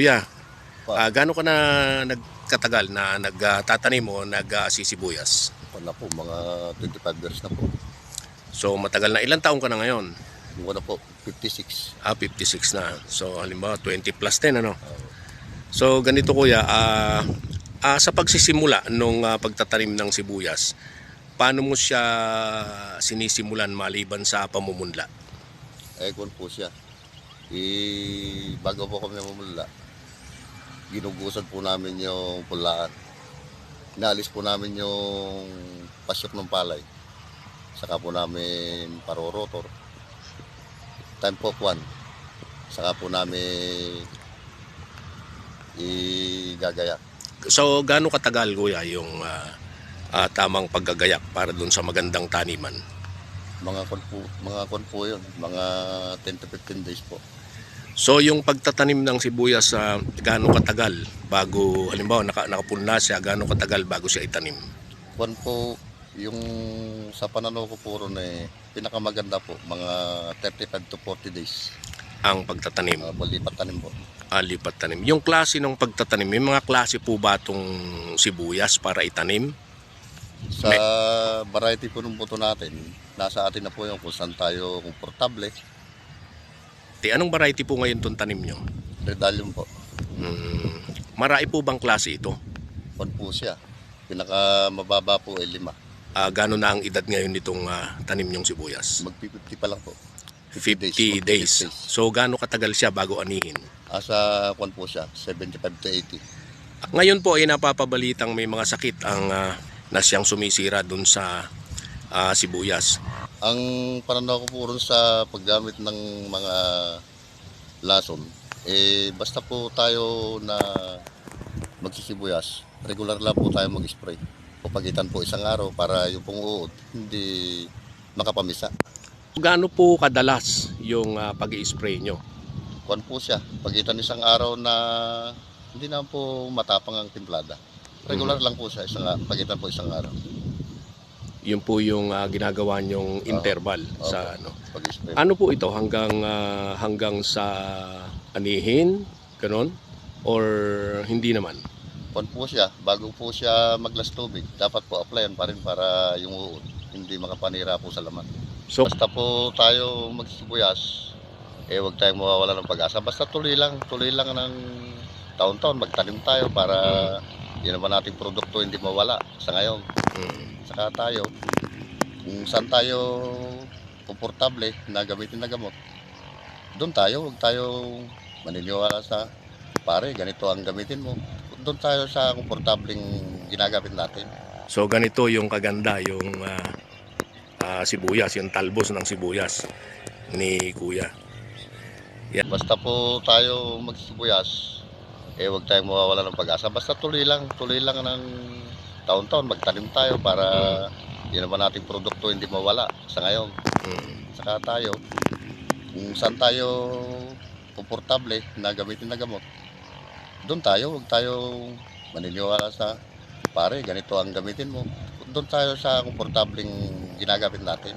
Kuya, Pa. ah, gaano ka na nagkatagal na nagtatanim o nagsisibuyas? Wala po, mga 25 years na po. So matagal na, ilang taong ka na ngayon? Yung una po, 56. Ah, 56 na. So halimbawa 20 plus din ano. So ganito kuya, ah, ah, sa pagsisimula nung ah, pagtatanim ng sibuyas, paano mo siya sinisimulan maliban sa pamumunla? Eh, kung po siya. I, bago po kami mamula, ginugusan po namin yung pulaan. Inaalis po namin yung pasyok ng palay. Saka po namin parorotor. Time po one. Saka po namin igagaya. So gaano katagal kuya yung ah, ah, tamang paggagayak para dun sa magandang taniman? Mga kon po, mga kon po yun. Mga 10 to 15 days po. So yung pagtatanim ng sibuyas sa gaano katagal bago halimbawa naka, nakapunla siya gaano katagal bago siya itanim? Kwan po, yung sa pananaw ko po ron eh, pinakamaganda po, mga 35 to 40 days. ang pagtatanim, Uh, lipat tanim po. ah, lipat tanim. Yung klase ng pagtatanim, may mga klase po ba itong sibuyas para itanim? Sa variety po ng buto natin, nasa atin na po yung kung saan tayo komportable. Ti, anong variety po ngayon itong tanim nyo? Redalium po. Hmm, marai po bang klase ito? Kwan po siya. Pinaka mababa po ay lima. Ah, gano'n na ang edad ngayon nitong ah, tanim nyong sibuyas? Mag-50 pa lang po. 50 mag- days. 50 So gaano katagal siya bago anihin? Asa kwan po siya, 75 to 80. Ngayon po ay napapabalitang may mga sakit ang ah, na siyang sumisira dun sa ah, sibuyas. Ang pananaw ko po ron sa paggamit ng mga lason, eh basta po tayo na magsisibuyas, regular lang po tayo mag-spray. Pagitan po isang araw para yung pong uod hindi makapamisa. Gaano po kadalas yung ah, pag-i-spray nyo? Kuan po siya, pagitan isang araw na hindi na po matapang ang timplada. Regular lang po siya, isang, pagitan po isang araw. Yun po yung ah, ginagawa nyong interval Opo. sa ano. Ano po ito hanggang ah, hanggang sa anihin, ganon? Or hindi naman? Kuan po siya, bago po siya maglas tubig, dapat po applyan pa rin para yung hindi makapanira po sa laman. So Basta po tayo magsibuyas, eh wag tayong mawawala ng pag-asa. Basta tuloy lang, tuloy lang ng taon-taon, magtanim tayo para yun naman nating produkto hindi mawala sa ngayon. mm, Saka tayo, kung saan tayo komportable na gamitin na gamot, doon tayo, huwag tayo maniniwala sa pare, ganito ang gamitin mo. Doon tayo sa komportableng ginagamit natin. so ganito yung kaganda yung ah, ah, sibuyas, yung talbos ng sibuyas ni Kuya. Basta po tayo magsibuyas, eh huwag tayong mawawala ng pag-asa. Basta tuloy lang, tuloy lang ng taon-taon, magtanim tayo para yun naman nating produkto hindi mawala sa ngayon. Mm. Saka tayo, kung saan tayo komportable na gamitin na gamot, doon tayo, huwag tayo maniniwala sa pare, ganito ang gamitin mo. Doon tayo sa komportableng ginagamit natin.